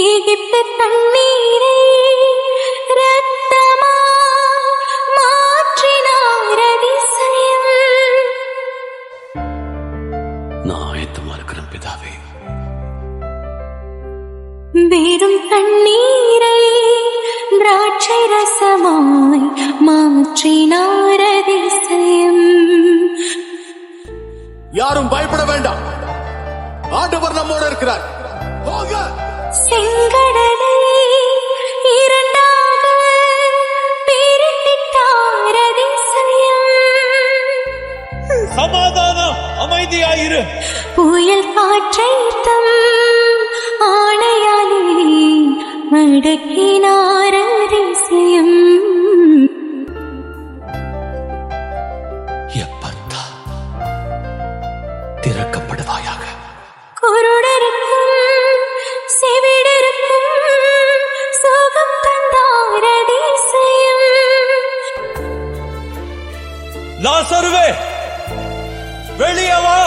எகிப்து தண்ணீரை ரத்தமா மாற்றினார் அதிசயம் நான் ஆயத்தமா இருக்கிறேன் பிதாவே வெறும் தண்ணீரை திராட்சை ரசமாய் மாற்றினார் அதிசயம் யாரும் பயப்பட வேண்டாம் ஆண்டவர் நம்மோடு இருக்கிறார் போங்க செங்கடலை இரண்டாக பிரித்திட்டார் அதிசயம். சமாதானம் அமைதியாயிரு. புயல் காற்றை தம் ஆணையாலே அடக்கினார் லாசருவே வெளியே வா.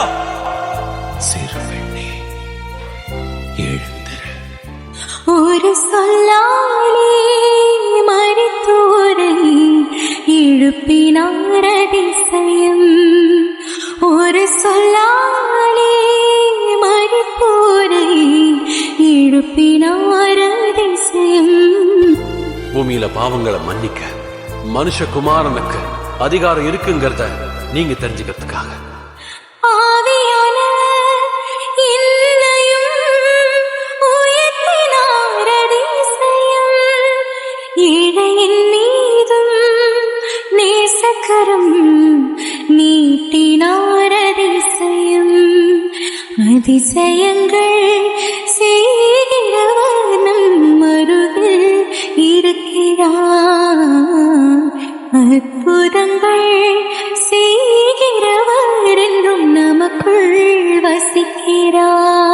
சிறு பெண்ணே எழுந்திரு. ஒரு சொல்லாலே மருத்துவரை எழுப்பினார் அதிசயம் ஒரு சொல்லாலே மருத்துவரை எழுப்பினார் அதிசயம் பூமியில பாவங்களை மன்னிக்க மனுஷகுமாரனுக்கு அதிகாரம் இருக்குங்கிறத நீங்க தெரிஞ்சுக்கிறதுக்காக. நேசக்கரம் நீட்டினார் அதிசயம். அதிசயங்கள் செய்ய அற்புதங்கள் செய்கிறவர் என்றும் நமக்குள் வசிக்கிறார்.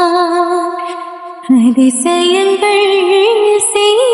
அதிசயங்கள் செய்